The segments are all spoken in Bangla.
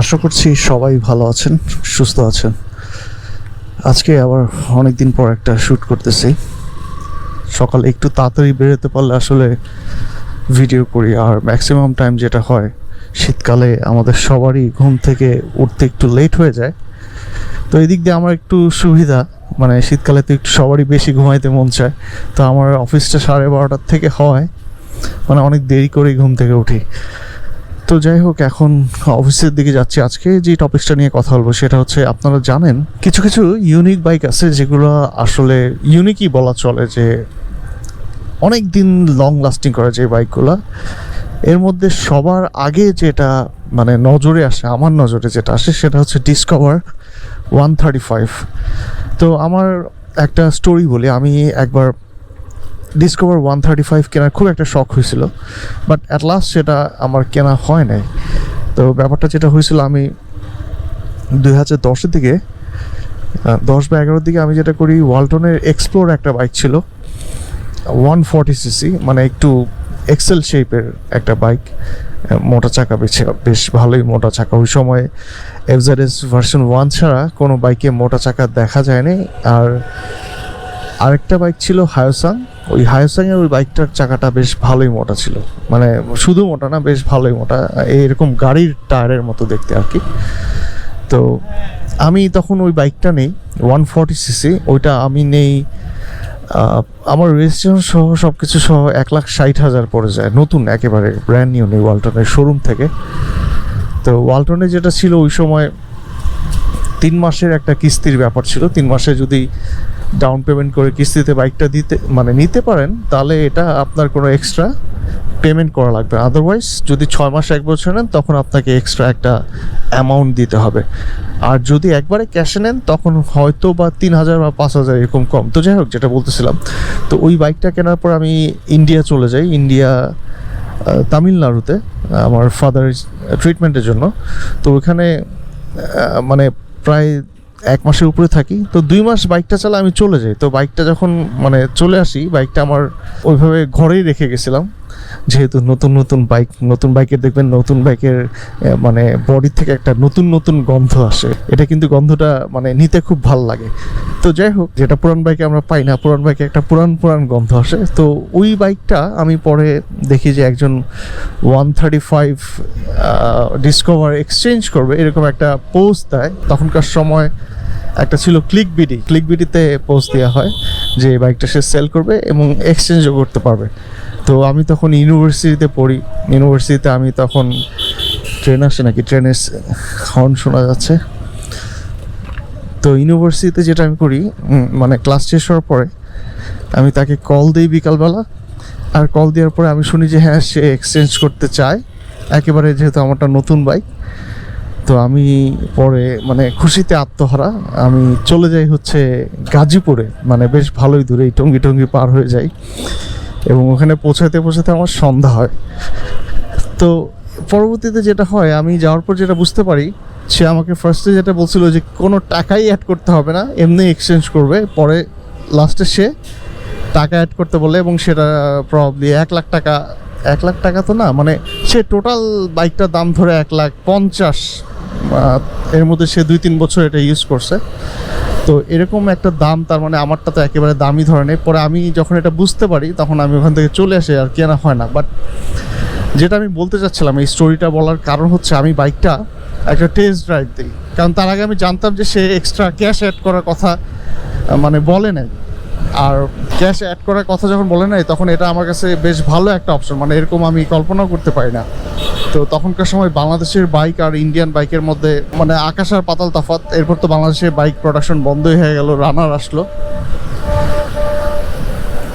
আশা করছি সবাই ভালো আছেন, সুস্থ আছেন। আজকে আবার অনেক দিন পর একটা শ্যুট করতেছি। সকালে একটু তাড়াতাড়ি বেরোতে পারলে আসলে ভিডিও করি। আর ম্যাক্সিমাম টাইম যেটা হয়, শীতকালে আমাদের সবারই ঘুম থেকে উঠতে একটু লেট হয়ে যায়। তো এই দিক দিয়ে আমার একটু সুবিধা মানে শীতকালে তো একটু সবারই বেশি ঘুমাইতে মন চায়। তো আমার অফিসটা সাড়ে বারোটার থেকে হয় মানে অনেক দেরি করেই ঘুম থেকে উঠি। তো যাই হোক, এখন অফিসের দিকে যাচ্ছি। আজকে যে টপিকসটা নিয়ে কথা বলব, সেটা হচ্ছে আপনারা জানেন, কিছু কিছু ইউনিক বাইক আছে যেগুলো আসলে ইউনিকই বলা চলে যে অনেক দিন লং লাস্টিং করে যে বাইকগুলো এর মধ্যে সবার আগে যেটা মানে নজরে আসে, আমার নজরে যেটা আসে, সেটা হচ্ছে ডিসকভার ওয়ান থার্টি ফাইভ তো আমার একটা স্টোরি বলি, আমি একবার ডিসকভার ওয়ান থার্টি ফাইভ কেনার খুব একটা শখ হয়েছিল বাট অ্যাট লাস্ট সেটা আমার কেনা হয় নাই। তো ব্যাপারটা যেটা হয়েছিল, আমি দুই হাজার দশের দিকে দশ বা এগারোর দিকে আমি যেটা করি ওয়ালটনের এক্সপ্লোর একটা বাইক ছিল ওয়ান ফর্টি সিসি মানে একটু এক্সেল শেপের একটা বাইক মোটা চাকা বেছে বেশ ভালোই মোটা চাকা। ওই সময় এফজেডএস ভার্সন ওয়ান ছাড়া কোনো বাইকে মোটা চাকা দেখা যায়নি, আর আরেকটা বাইক ছিল হায়োসাং ওই হায়োসাংয়ের ওই বাইকটার চাকাটা বেশ ভালোই মোটা ছিল। মানে শুধু মোটা না, বেশ ভালোই মোটা। এরকম গাড়ির টায়ারের মতো দেখতে আর কি। তো আমি তখন ওই বাইকটা নেই ওয়ান ফর্টি সিসি ওইটা আমি নেই আমার রেজিস্ট্রেশন সহ সব কিছু সহ এক লাখ ষাট হাজার পড়ে যায়। নতুন, একেবারে ব্র্যান্ড নিউ নেই ওয়ালটনের শোরুম থেকে। তো ওয়ালটনে যেটা ছিল ওই সময় তিন মাসের একটা কিস্তির ব্যাপার ছিল। তিন মাসে যদি ডাউন পেমেন্ট করে কিস্তিতে বাইকটা দিতে মানে নিতে পারেন, তাহলে এটা আপনার কোনো এক্সট্রা পেমেন্ট করা লাগবে। আদারওয়াইজ যদি ছয় মাস এক বছর নেন, তখন আপনাকে এক্সট্রা একটা অ্যামাউন্ট দিতে হবে। আর যদি একবারে ক্যাশে নেন, তখন হয়তো বা তিন হাজার বা পাঁচ হাজার এরকম কম। তো যাই হোক, যেটা বলতেছিলাম। তো ওই বাইকটা কেনার পর আমি ইন্ডিয়া চলে যাই। ইন্ডিয়া তামিলনাড়ুতে, আমার ফাদার ট্রিটমেন্টের জন্য। তো ওখানে মানে প্রায় এক মাসের উপরে থাকি, তো দুই মাস বাইকটা চালা আমি চলে যাই। তো বাইকটা যখন মানে চলে আসি, বাইকটা আমার ওইভাবে ঘরেই রেখে গেছিলাম। যেহেতু নতুন নতুন বাইক, নতুন বাইকের দেখবেন নতুন বাইকের মানে বডি থেকে একটা নতুন নতুন গন্ধ আসে। এটা কিন্তু গন্ধটা মানে নিতে খুব ভালো লাগে। তো যাই হোক, যেটা পুরান বাইকে আমরা পাই না, পুরান বাইকে একটা পুরান পুরান গন্ধ আসে। তো ওই বাইকটা আমি পরে দেখি যে একজন one thirty five Discover exchange করবে। এরকম একটা পোস্ট দেয়। তখনকার সময় একটা ছিল ক্লিক বিডি ক্লিক বিডিতে পোস্ট দেওয়া হয় যে বাইকটা সে সেল করবে এবং এক্সচেঞ্জও করতে পারবে। তো আমি তখন ইউনিভার্সিটিতে পড়ি। ইউনিভার্সিটিতে আমি তখন ট্রেন আসে নাকি? ট্রেনের হর্ন শোনা যাচ্ছে। তো ইউনিভার্সিটিতে যেটা আমি করি মানে ক্লাস শেষ হওয়ার পরে আমি তাকে কল দিই বিকালবেলা। আর কল দেওয়ার পরে আমি শুনি যে হ্যাঁ সে এক্সচেঞ্জ করতে চায়। একেবারে যেহেতু আমারটা নতুন বাইক তো আমি পরে মানে খুশিতে আত্মহারা। আমি চলে যাই হচ্ছে গাজীপুরে। মানে বেশ ভালোই দূরে, এই টঙ্গি টঙ্গি পার হয়ে যাই। এবং ওখানে পৌঁছাতে পৌঁছাতে আমার সন্ধ্যা হয়। তো পরবর্তীতে যেটা হয়, আমি যাওয়ার পর যেটা বুঝতে পারি, সে আমাকে ফার্স্টে যেটা বলছিল যে, কোনো টাকাই অ্যাড করতে হবে না, এমনি এক্সচেঞ্জ করবে। পরে লাস্টে সে টাকা অ্যাড করতে বলে এবং সেটা প্রবলি এক লাখ টাকা, এক লাখ টাকা তো না মানে সে টোটাল বাইকটার দাম ধরে এক লাখ পঞ্চাশ এর মধ্যে সে দুই তিন বছর এটা ইউজ করছে। তো এরকম একটা দাম, তার মানে আমারটা তো একেবারে দামি ধরনের। পরে আমি যখন এটা বুঝতে পারি, তখন আমি ওখান থেকে চলে আসি, আর কেনা হয় না। বাট যেটা আমি বলতে চাচ্ছিলাম, এই স্টোরিটা বলার কারণ হচ্ছে, আমি বাইকটা একটা টেস্ট ড্রাইভ দিই। কারণ তার আগে আমি জানতাম যে সে এক্সট্রা ক্যাশ অ্যাড করার কথা মানে বলে নাই। আর ক্যাশ অ্যাড করার কথা যখন বলে নাই, তখন এটা আমার কাছে বেশ ভালো একটা অপশন মানে এরকম আমি কল্পনাও করতে পারি না। তো তখনকার সময় বাংলাদেশের বাইক আর ইন্ডিয়ান বাইকের মধ্যে মানে আকাশ আর পাতাল তফাৎ, এরপর তো বাংলাদেশের বাইক প্রোডাকশন বন্ধই হয়ে গেল রানার আসলো।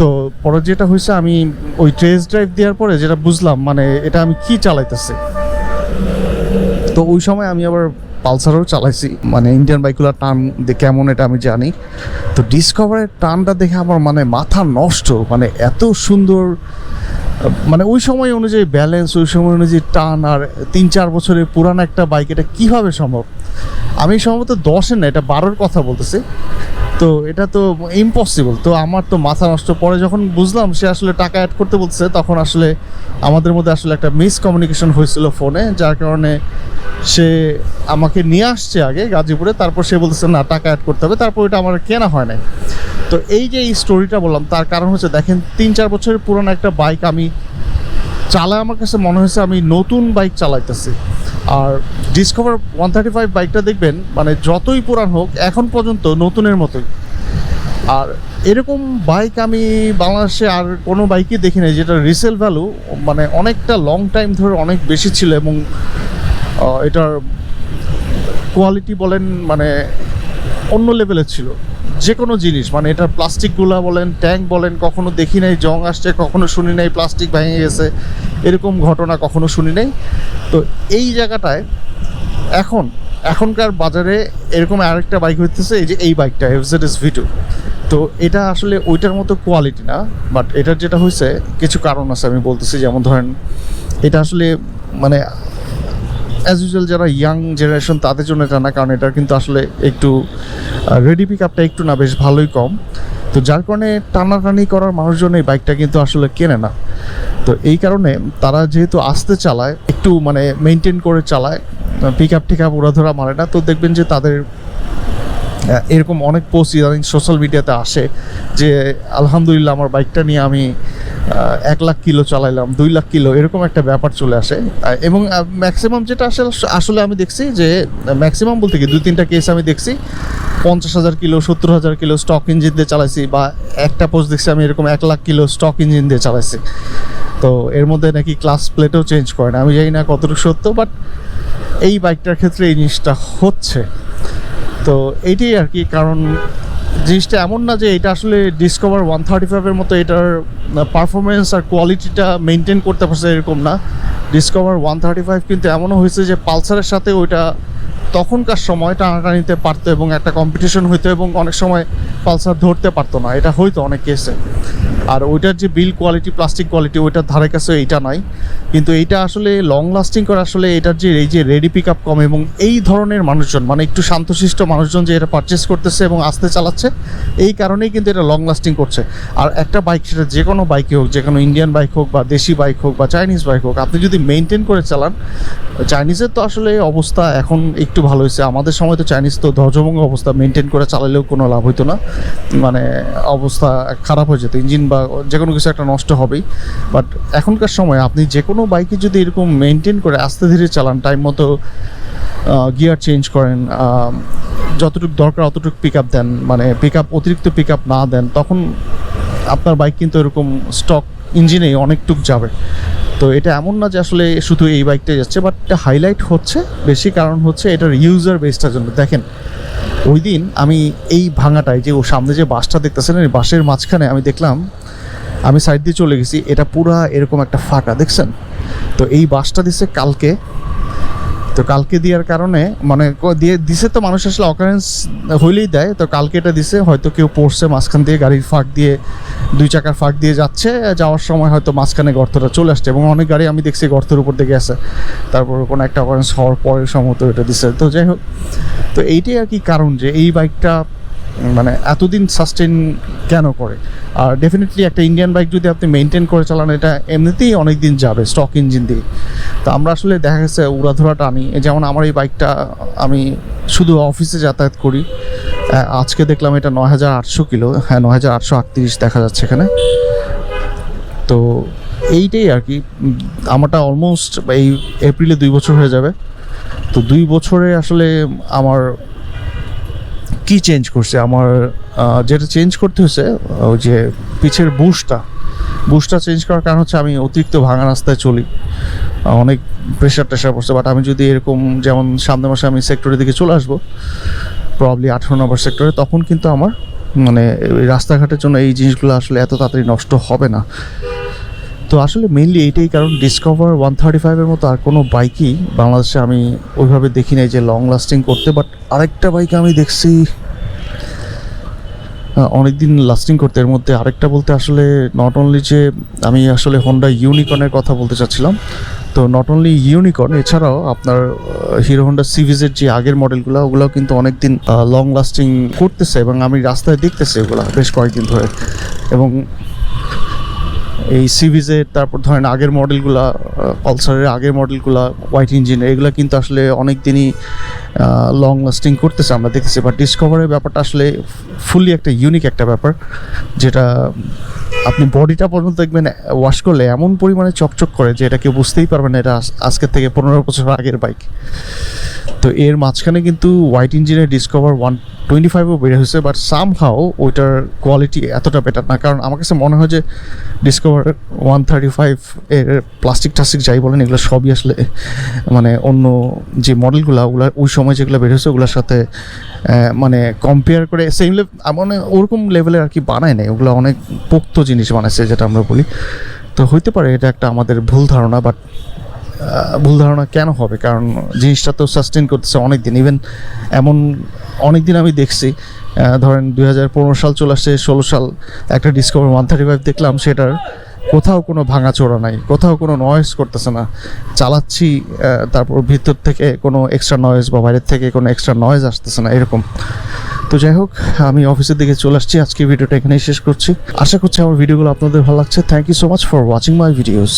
তো পরে যেটা হয়েছে, আমি ওই ট্রেস ড্রাইভ দেওয়ার পরে যেটা বুঝলাম মানে এটা আমি কি চালাইতেছি? তো ওই সময় আমি আবার পালসারও চালাইছি মানে ইন্ডিয়ান বাইকগুলোর টান কেমন এটা আমি জানি। তো ডিসকভারের টানটা দেখে আমার মানে মাথা নষ্ট মানে এত সুন্দর মানে ওই সময় অনুযায়ী ব্যালেন্স ওই সময় অনুযায়ী টান আর তিন, চার বছরের পুরানো একটা বাইক এটা কীভাবে সম্ভব? আমি সম্ভবত দশের না, এটা বারোর কথা বলতেছি। তো এটা তো ইম্পসিবল তো আমার তো মাথা নষ্ট। পরে যখন বুঝলাম সে আসলে টাকা অ্যাড করতে বলছে, তখন আসলে আমাদের মধ্যে আসলে একটা মিসকমিউনিকেশন হয়েছিল ফোনে যার কারণে সে আমাকে নিয়ে আসছে আগে গাজীপুরে, তারপর সে বলতেছে, না, টাকা অ্যাড করতে হবে। তারপর এটা আমার কেনা হয় নাই। তো এই যে এই স্টোরিটা বললাম, তার কারণ হচ্ছে দেখেন, তিন চার বছরের পুরনো একটা বাইক আমি চালায় আমার কাছে মনে হয়েছে আমি নতুন বাইক চালাইতেছি। আর ডিসকভার ওয়ান থার্টি ফাইভ বাইকটা দেখবেন মানে যতই পুরান হোক, এখন পর্যন্ত নতুনের মতোই। আর এরকম বাইক আমি বাংলাদেশে আর কোনো বাইকই দেখি নাই যেটা রিসেল ভ্যালু মানে অনেকটা লং টাইম ধরে অনেক বেশি ছিল এবং এটার কোয়ালিটি বলেন মানে অন্য লেভেলের ছিল। যে কোনো জিনিস মানে এটার প্লাস্টিকগুলা বলেন, ট্যাঙ্ক বলেন, কখনো দেখি নাই, জং আসছে, কখনো শুনি নাই, প্লাস্টিক ভেঙে গেছে, এরকম ঘটনা কখনো শুনি নাই। তো এই জায়গাটায় এখন, এখনকার বাজারে এরকম আরেকটা বাইক হইতেছে, এই যে এই বাইকটা এফজেড এস ভিটু তো এটা আসলে ওইটার মতো কোয়ালিটি না বাট এটার যেটা হয়েছে কিছু কারণ আছে আমি বলতেছি, যেমন ধরেন, এটা আসলে মানে অ্যাজ ইউজুয়াল যারা ইয়াং জেনারেশন তাদের জন্য এটা না, কারণ এটা কিন্তু আসলে একটু রেডি পিক আপটা একটু না বেশ ভালোই কম। তো যার কারণে টানাটানি করার মানুষজন এই বাইকটা কিন্তু আসলে কেনে না। তো এই কারণে তারা যেহেতু আস্তে চালায়, একটু মানে মেনটেন করে চালায় পিক আপ ঠিক আপ ওরা ধরা মারে না, তো দেখবেন যে তাদের এরকম অনেক পোস্ট ইদানিং সোশ্যাল মিডিয়াতে আসে যে, আলহামদুলিল্লাহ, আমার বাইকটা নিয়ে আমি এক লাখ কিলো চালাইলাম, দুই লাখ কিলো, এরকম একটা ব্যাপার চলে আসে। এবং ম্যাক্সিমাম যেটা আসলে আসলে আমি দেখছি যে ম্যাক্সিমাম বলতে কি, দুই, তিনটা কেস আমি দেখছি, পঞ্চাশ হাজার কিলো, সত্তর হাজার কিলো স্টক ইঞ্জিন দিয়ে চালাইছি বা একটা পোস্ট দেখছি আমি এরকম এক লাখ কিলো স্টক ইঞ্জিন দিয়ে চালাইছি। তো এর মধ্যে নাকি ক্লাস প্লেটও চেঞ্জ করে না, আমি জানি না কতটুকু সত্য বাট এই বাইকটার ক্ষেত্রে এই জিনিসটা হচ্ছে। তো এইটাই আর কি, কারণ জিনিসটা এমন না যে এটা আসলে ডিসকভার ওয়ান থার্টি ফাইভের মতো এটার পারফরমেন্স আর কোয়ালিটিটা মেনটেন করতে পারছে এরকম না। ডিসকভার ওয়ান থার্টি ফাইভ কিন্তু এমনও হয়েছে যে পালসারের সাথে ওইটা তখনকার সময় টানাটানিতে পারতো এবং একটা কম্পিটিশন হইতো এবং অনেক সময় পালসার ধরতে পারতো না। এটা হইতো অনেক কেসে আর ওইটার যে বিল কোয়ালিটি প্লাস্টিক কোয়ালিটি ওইটার ধারে কাছে এইটা নাই। কিন্তু এইটা আসলে লং লাস্টিং করে আসলে এটার যে, এই যে রেডি পিক আপ কম এবং এই ধরনের মানুষজন মানে একটু শান্তশিষ্ট মানুষজন যে এটা পারচেস করতেছে এবং আস্তে চালাচ্ছে, এই কারণেই কিন্তু এটা লং লাস্টিং করছে। আর একটা বাইক সেটা যে কোনো বাইকে হোক, যে কোনো ইন্ডিয়ান বাইক হোক বা দেশি বাইক হোক বা চাইনিজ বাইক হোক, আপনি যদি মেনটেন করে চালান চাইনিজের তো আসলে অবস্থা এখন একটু ভালো হয়েছে। আমাদের সময় তো চাইনিজ তো ধ্বজভঙ্গ অবস্থা মেনটেন করে চালালেও কোনো লাভ হতো না। মানে অবস্থা খারাপ হয়ে যেত। ইঞ্জিন বা যে কোনো কিছু একটা নষ্ট হবেই। বাট এখনকার সময় আপনি যে কোনো বাইকে যদি এরকম মেনটেন করে আস্তে ধীরে চালান টাইম মতো গিয়ার চেঞ্জ করেন যতটুকু দরকার অতটুকু পিক আপ দেন মানে পিক আপ অতিরিক্ত পিক আপ না দেন, তখন আপনার বাইক কিন্তু এরকম স্টক ইঞ্জিনেই অনেকটুক যাবে। তো এটা এমন না যে আসলে শুধু এই বাইকটাই যাচ্ছে বাট হাইলাইট হচ্ছে, বেশি কারণ হচ্ছে এটার ইউজার বেসটার জন্য। দেখেন ওই দিন আমি এই ভাঙাটায় যে ও সামনে যে বাসটা দেখতেছেন, এই বাসের মাঝখানে আমি দেখলাম আমি সাইড দিয়ে চলে গেছি, এটা পুরা এরকম একটা ফাঁকা, দেখছেন? তো এই বাসটা দিছে কালকে। তো কালকে দেওয়ার কারণে মানে দিয়ে, দিছে তো মানুষ আসলে অকারেন্স হইলেই দেয়, তো কালকে এটা দিছে, হয়তো কেউ পড়ছে মাঝখান দিয়ে, গাড়ির ফাঁক দিয়ে, দুই চাকার ফাঁক দিয়ে যাচ্ছে, যাওয়ার সময় হয়তো মাঝখানে গর্তটা চলে আসছে, এবং অনেক গাড়ি আমি দেখছি গর্তের উপর দিকে গেছে। তারপর কোনো একটা অকারেন্স হওয়ার পরে সম্ভবত এটা দিছে। তো যাই হোক, তো এইটাই আর কি কারণ যে এই বাইকটা মানে এতদিন সাস্টেন কেন করে? আর ডেফিনেটলি একটা ইন্ডিয়ান বাইক যদি আপনি মেনটেন করে চালান, এটা এমনিতেই অনেক দিন যাবে স্টক ইঞ্জিন দিয়ে। তো আমরা আসলে দেখা গেছে উড়াধুরা টানি যেমন আমার এই বাইকটা আমি শুধু অফিসে যাতায়াত করি। আজকে দেখলাম এটা নয় হাজার আটশো কিলো হ্যাঁ নয় হাজার আটশো আটত্রিশ দেখা যাচ্ছে এখানে। তো এইটাই আর কি আমারটা অলমোস্ট এই এপ্রিলে দুই বছর হয়ে যাবে। তো দুই বছরে আসলে আমার কি চেঞ্জ করছে? আমার যেটা চেঞ্জ করতে হয়েছে ওই যে পিছের বুশটা বুশটা চেঞ্জ করার কারণ হচ্ছে আমি অতিরিক্ত ভাঙা রাস্তায় চলি। অনেক প্রেশার টেশার পড়ছে বাট আমি যদি এরকম, যেমন সামনের মাসে আমি সেক্টরের দিকে চলে আসব প্রবলি আঠারো নম্বর সেক্টরে তখন কিন্তু আমার মানে রাস্তাঘাটের জন্য এই জিনিসগুলো আসলে এত তাড়াতাড়ি নষ্ট হবে না। তো আসলে মেনলি এইটাই কারণ ডিসকভার ওয়ান থার্টি ফাইভের মতো আর কোনো বাইকই বাংলাদেশে আমি ওইভাবে দেখি নাই যে লং লাস্টিং করতে বাট আরেকটা বাইক আমি দেখছি অনেক দিন লাস্টিং করতে। এর মধ্যে আরেকটা বলতে আসলে নট অনলি যে আমি আসলে হন্ডা ইউনিকর্নের কথা বলতে চাচ্ছিলাম, তো নট অনলি ইউনিকর্ন এছাড়াও আপনার হিরো হন্ডা সিভিজের যে আগের মডেলগুলো ওগুলো কিন্তু অনেক দিন লং লাস্টিং করতেছে এবং আমি রাস্তায় দেখতেছি ওগুলো বেশ কয়েকদিন ধরে। এবং এই সিভিজের তারপর ধরেন আগের মডেলগুলা পালসারের আগের মডেলগুলা হোয়াইট ইঞ্জিন এগুলো কিন্তু আসলে অনেক দিনই লং লাস্টিং করতেছে, আমরা দেখতেছি। বাট ডিসকভারের ব্যাপারটা আসলে ফুললি একটা ইউনিক একটা ব্যাপার, যেটা আপনি বডিটা পর্যন্ত দেখবেন ওয়াশ করলে এমন পরিমাণে চকচক করে যে এটা কেউ বুঝতেই পারবে না, এটা আজ- আজকের থেকে পনেরো বছর আগের বাইক তো এর মাঝখানে কিন্তু হোয়াইট ইঞ্জিনের ডিসকভার ওয়ান টোয়েন্টি ফাইভও বের হয়েছে বাট সাম হাও ওইটার কোয়ালিটি এতটা বেটার না। কারণ আমার কাছে মনে হয় যে ডিসকভার ওয়ান থার্টি ফাইভ এর প্লাস্টিক টাস্টিক যাই বলেন, এগুলো সবই আসলে মানে অন্য যে মডেলগুলো ওগুলো ওই সময় যেগুলো বের হয়েছে, ওগুলোর সাথে মানে কম্পেয়ার করে সেম মানে ওরকম লেভেলের আর কি বানায় নাই। ওগুলো অনেক পোক্ত জিনিস বানাইছে, যেটা আমরা বলি। তো হইতে পারে এটা একটা আমাদের ভুল ধারণা বাট ভুল ধারণা কেন হবে? কারণ জিনিসটা তো সাস্টেন করতেছে অনেক দিন ইভেন এমন অনেক দিন আমি দেখছি ধরেন দুই হাজার পনেরো সাল চলে আসছে, ষোলো সাল একটা ডিসকভার ওয়ান থার্টি ফাইভ দেখলাম, সেটার কোথাও কোনো ভাঙাচোরা নাই, কোথাও কোনো নয়েজ করতেছে না। চালাচ্ছি তারপর ভিতর থেকে কোনো এক্সট্রা নয়েজ বা বাইরের থেকে কোনো এক্সট্রা নয়েজ আসতেছে না, এরকম। তো যাই হোক, আমি অফিসের দিকে চলে আসছি, আজকে ভিডিওটা এখানেই শেষ করছি। আশা করছি আমার ভিডিওগুলো আপনাদের ভালো লাগছে। Thank you so much for watching my videos